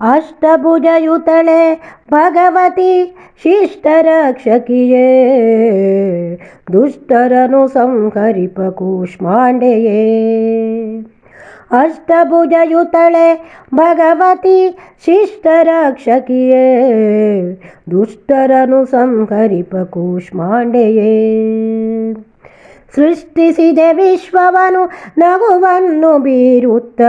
ಅಷ್ಟಭುಜಯುತಳೆ ಭಗವತಿ ಶಿಷ್ಟರಕ್ಷಕಿಯೇ. ದುಷ್ಟರನು ಸಂಹರಿಪ ಕೂಷ್ಮಾಂಡೆಯೇ. ಅಷ್ಟಭುಜಯುತಳೆ ಭಗವತಿ ಶಿಷ್ಟರಕ್ಷಕಿಯೇ. ದುಷ್ಟರನು ಸಂಹರಿಪ ಕೂಷ್ಮಾಂಡೆಯೇ. ಸೃಷ್ಟಿಸಿದೆ ವಿಶ್ವವನು ನಗುವನ್ನು ಬೀರುತ್ತ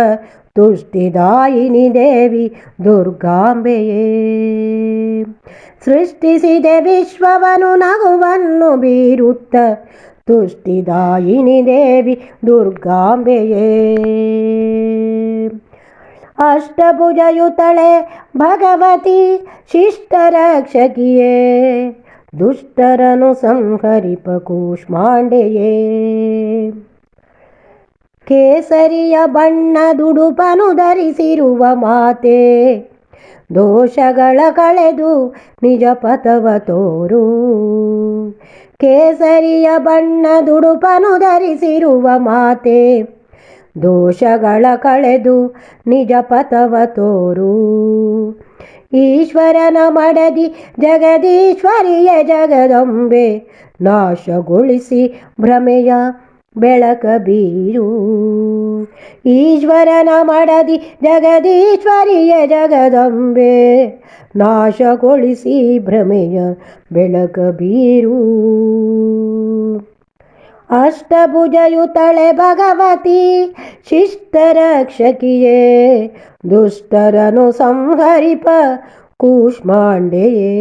ತುಷ್ಟಿದಾಯಿನಿ ದೇವಿ ದುರ್ಗಾಂಬೆಯೇ. ಸೃಷ್ಟಿಸಿದೆ ವಿಶ್ವವನು ನಗುವನ್ನು ಬೀರುತ್ತ ತುಷ್ಟಿದಾಯಿನಿ ದೇವಿ ದುರ್ಗಾಂಬೆಯೇ. ಅಷ್ಟಭುಜಯುತಳೆ ಭಗವತಿ ಶಿಷ್ಟರಕ್ಷಕಿಯೇ. ದುಷ್ಟರನು ಸಂಹರಿಪ ಕೂಷ್ಮಾಂಡೆಯೇ. ಕೇಸರಿಯ ಬಣ್ಣ ದುಡುಪನು ಧರಿಸಿರುವ ಮಾತೆ. ದೋಷಗಳ ಕಳೆದು ನಿಜ ಪಥವ ತೋರು. ಕೇಸರಿಯ ಬಣ್ಣ ದುಡುಪನು ಧರಿಸಿರುವ ಮಾತೆ. ದೋಷಗಳ ಕಳೆದು ನಿಜ ಪಥವ ತೋರು. ಈಶ್ವರನ ಮಡದಿ ಜಗದೀಶ್ವರಿಯ ಜಗದಂಬೆ ನಾಶಗೊಳಿಸಿ ಭ್ರಮೆಯ ಬೆಳಕ ಬೀರು. ಈಶ್ವರನ ಮಡದಿ ಜಗದೀಶ್ವರಿಯ ಜಗದಂಬೆ ನಾಶಗೊಳಿಸಿ ಭ್ರಮೆಯ ಬೆಳಕ ಬೀರು. ಅಷ್ಟಭುಜಯುತಳೆ ಭಗವತಿ ಶಿಷ್ಟರಕ್ಷಕಿಯೇ ದುಷ್ಟರನು ಸಂಹರಿಪ ಕೂಷ್ಮಾಂಡೆಯೇ.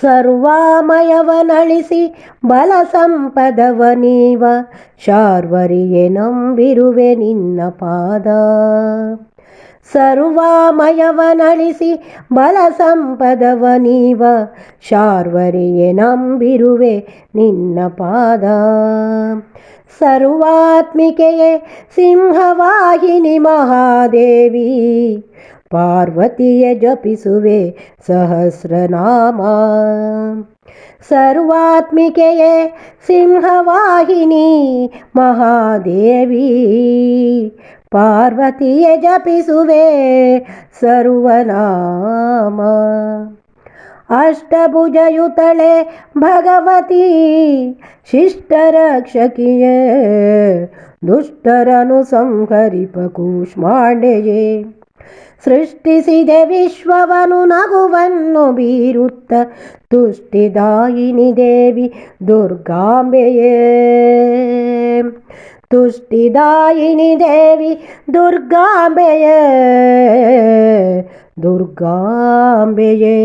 ಸರ್ವಾಮಯವನಳಿಸಿ ಬಲ ಸಂಪದವ ನೀವ. ಶಾರ್ವರಿಯೇ ನಂಬಿರುವೆ ನಿನ್ನ ಪಾದ. ಸರ್ವಾಮಯವನಳಿಸಿ ಬಲ ಸಂಪದವ ನೀವ. ಶಾರ್ವರಿಯೇ ನಂಬಿರುವೆ ನಿನ್ನ ಪಾದ. ಸರ್ವಾತ್ಮಿಕೆಯೇ, ಸಿಂಹವಾಹಿನಿ ಮಹಾದೇವಿ, ಪಾರ್ವತಿಯ ಜಪಿಸುವೆ ಸಹಸ್ರನಾಮ. ಸರ್ವಾತ್ಮಿಕೆಯೇ, ಸಿಂಹವಾಹಿನಿ ಮಹಾದೇವಿ ಪಾರ್ವತಿಯ ಜಪಿಸುವೆ ಸರ್ವನಾಮ. ಅಷ್ಟಭುಜಯುತಳೆ ಭಗವತಿ, ಶಿಷ್ಟರಕ್ಷಕಿಯೇ, ದುಷ್ಟರನು ಸಂಹರಿಪ ಕೂಷ್ಮಾಂಡೆಯೇ. ಸೃಷ್ಟಿಸಿದೆ ವಿಶ್ವವನು ನಗುವನ್ನು ಬೀರುತ್ತ ತುಷ್ಟಿದಾಯಿನಿ ದೇವಿ ದುರ್ಗಾಂಬೆಯೇ. ತುಷ್ಟಿದಾಯಿನಿ ದೇವಿ ದುರ್ಗಾಂಬೆಯೇ ದುರ್ಗಾಂಬೆಯೇ